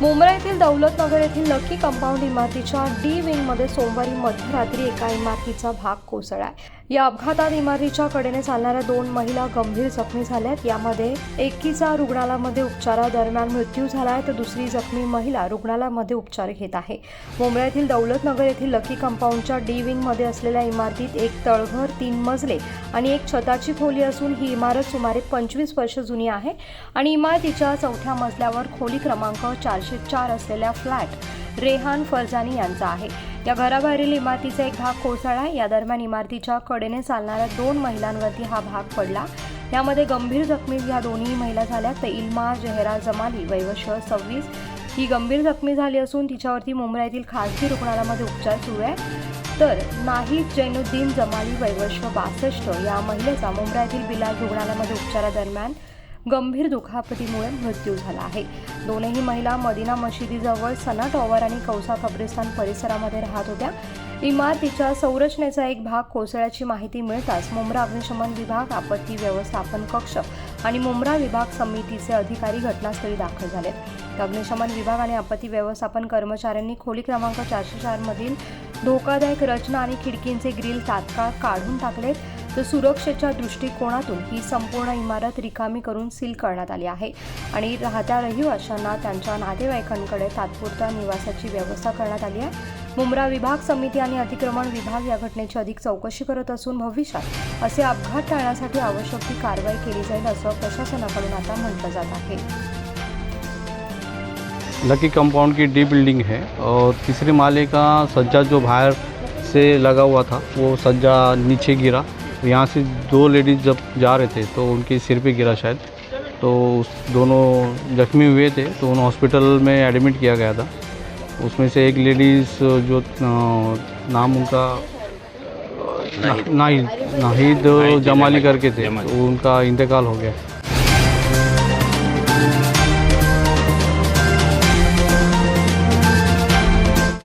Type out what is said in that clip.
मुंबई येथील दौलतनगर येथील lucky compound इमारतीच्या डी विंगमध्ये सोमवारी मध्यरात्री एका इमारतीचा भाग कोसळला या अपघातात इमारतीच्या कडेने चालणाऱ्या दोन महिला गंभीर जखमी झाल्यात. यामध्ये एकीचा रुग्णालयामध्ये उपचारादरम्यान मृत्यू झाला आहे तर दुसरी जखमी महिला रुग्णालयामध्ये उपचार घेत आहे. मुंबई येथील दौलतनगर येथील लकी कंपाऊंडच्या डी विंगमध्ये असलेल्या इमारतीत एक तळघर तीन मजले आणि एक छताची खोली असून ही इमारत सुमारे पंचवीस वर्ष जुनी आहे आणि इमारतीच्या चौथ्या मजल्यावर खोली क्रमांक चारशे चार असलेल्या फ्लॅट रेहान फरजानी यांचा आहे. या घराबाहेरील इमारतीचा एक भाग कोसळला. या दरम्यान इमारतीच्या कडेने चालणाऱ्या दोन महिलांवरती हा भाग पडला. यामध्ये गंभीर जखमी ह्या दोन्ही महिला झाल्या. तर इल्मा जेहरा जमाली वैवश सव्वीस ही गंभीर जखमी झाली असून तिच्यावरती मुंबई येथील खासगी रुग्णालयामध्ये उपचार सुरू आहे. तर नाहीद जैनुद्दीन जमाली वयवर्ष बासष्ट या महिलेचा मुंबई येथील बिलाल रुग्णालयामध्ये उपचारादरम्यान गंभीर दुखापतीमुळे मृत्यू झाला आहे. दोनही महिला मदिना मशिदीजवळ सना टॉवर आणि कौसा कब्रिस्तान परिसरामध्ये राहत होत्या. इमारतीच्या संरचनेचा एक भाग कोसळ्याची माहिती मिळताच मुंब्रा अग्निशमन विभाग आपत्ती व्यवस्थापन कक्ष आणि मुंब्रा विभाग समितीचे अधिकारी घटनास्थळी दाखल झाले. अग्निशमन विभाग आणि आपत्ती व्यवस्थापन कर्मचाऱ्यांनी खोली क्रमांक चारशे चारमधील धोकादायक रचना आणि खिडकींचे ग्रिल तात्काळ काढून टाकलेत तर सुरक्षेच्या दृष्टिकोनातून ही संपूर्ण इमारत रिकामी करून सील करण्यात आली आहे. आणि राहत्या रहिवाशांना त्यांच्या नातेवाईकांकडे तात्पुरत्या निवासाची व्यवस्था करण्यात आली आहे. मुंब्रा विभाग समिती आणि अतिक्रमण विभाग या घटनेची अधिक चौकशी करत असून भविष्यात असे अपघात टाळण्यासाठी आवश्यक ती कारवाई केली जाईल असं प्रशासनाकडून आता म्हटलं जात आहे. लकी कंपाउंड की डी बिल्डिंग है और तीसरे माले का सज्जा जो बाहर से लगा हुआ था वो सज्जा नीचे गिरा। यहाँ से दो लेडीज़ जब जा रहे थे तो उनके सिर पे गिरा शायद। तो उस दोनों जख्मी हुए थे तो उन्हें हॉस्पिटल में एडमिट किया गया था। उसमें से एक लेडीज़ जो नाम उनका नाहिद। नाहिद जमाली करके थे तो उनका इंतकाल हो गया।